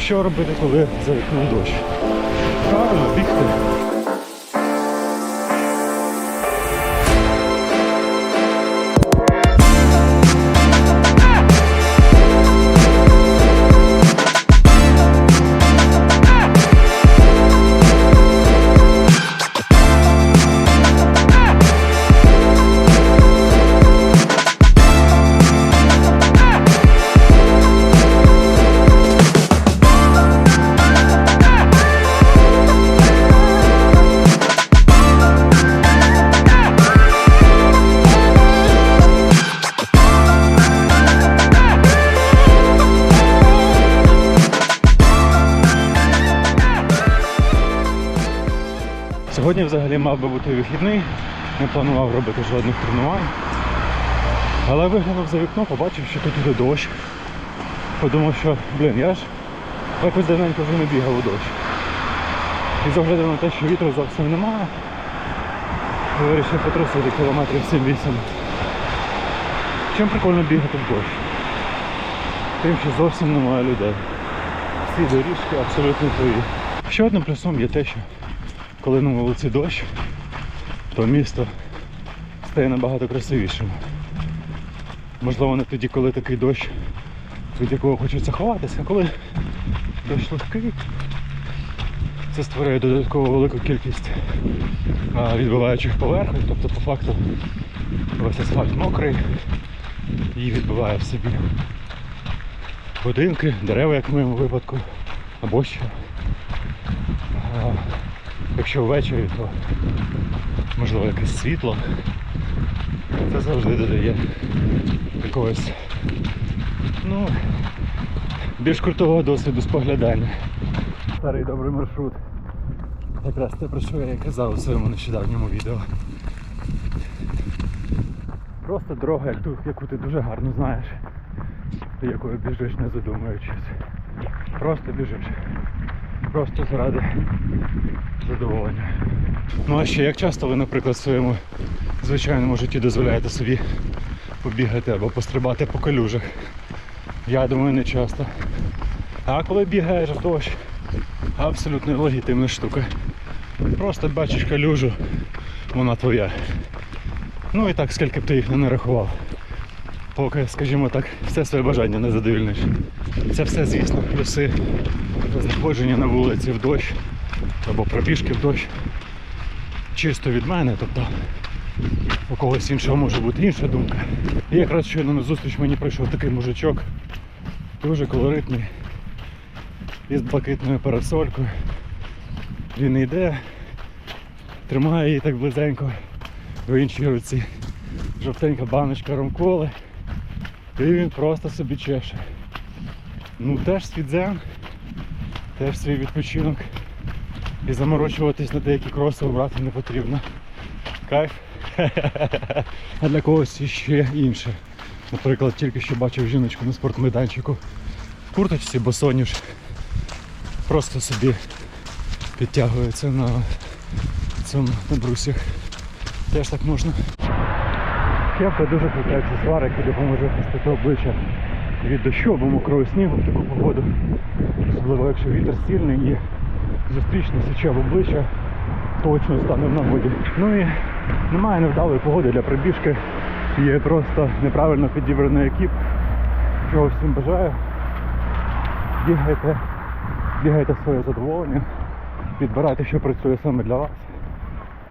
Що робити, коли за вікном дощ? Правильно, бігти. Сьогодні взагалі мав би бути вихідний, не планував робити жодних тренувань. Але виглянув за вікно, побачив, що тут іде дощ. Подумав, що, блін, я ж якось давненько вже не бігав у дощ. І з огляду на те, що вітру зовсім немає, вирішив потрусити кілометрів 7-8. Чим прикольно бігати в дощ? Тим, що зовсім немає людей. Всі доріжки абсолютно твої. Ще одним плюсом є те, що коли на вулиці дощ, то місто стає набагато красивішим. Можливо, не тоді, коли такий дощ, від якого хочеться ховатися, а коли дощ легкий, це створює додатково велику кількість відбиваючих поверхонь, тобто по факту весь асфальт мокрий і відбиває в собі будинки, дерева, як в моєму випадку, або що. Якщо ввечері, то можливо якесь світло. Це завжди додає якогось ну, більш крутого досвіду споглядання. Старий добрий маршрут. Якраз те, про що я казав у своєму нещодавньому відео. Просто дорога, як ту, яку ти дуже гарно знаєш, і якою біжиш не задумуючись. Просто біжиш. Просто заради задоволення. Ну а ще як часто ви, наприклад, в своєму звичайному житті дозволяєте собі побігати або пострибати по калюжах? Я думаю, не часто. А коли бігаєш в дощ, абсолютно легітимна штука. Просто бачиш калюжу, вона твоя. Ну і так, скільки б ти їх не нарахував. Поки, скажімо так, все своє бажання не задовільниш. Це все, звісно, плюси знаходження на вулиці в дощ або пробіжки в дощ. Чисто від мене, тобто у когось іншого може бути інша думка. І якраз щойно на зустріч мені прийшов такий мужичок, дуже колоритний, із блакитною парасолькою. Він йде, тримає її так близенько в іншій руці. Жовтенька баночка ромколи. І він просто собі чеше. Ну теж свій дзен, теж свій відпочинок. І заморочуватись на деякі кроси брати не потрібно. Кайф. А для когось ще інше. Наприклад, тільки що бачив жіночку на спортмайданчику в курточці, босоніж. Просто собі підтягується на цьому на брусях. Теж так можна. Кепка дуже крутий аксесуар, який допоможе захистити обличчя від дощу або мокрого снігу в таку погоду. Особливо якщо вітер сильний і зустрічний січе в обличчя, точно стане в нагоді. Ну і немає невдалої погоди для прибіжки. Є просто неправильно підібраний екіп. Чого всім бажаю. Бігайте, бігайте своє задоволення, підбирайте, що працює саме для вас.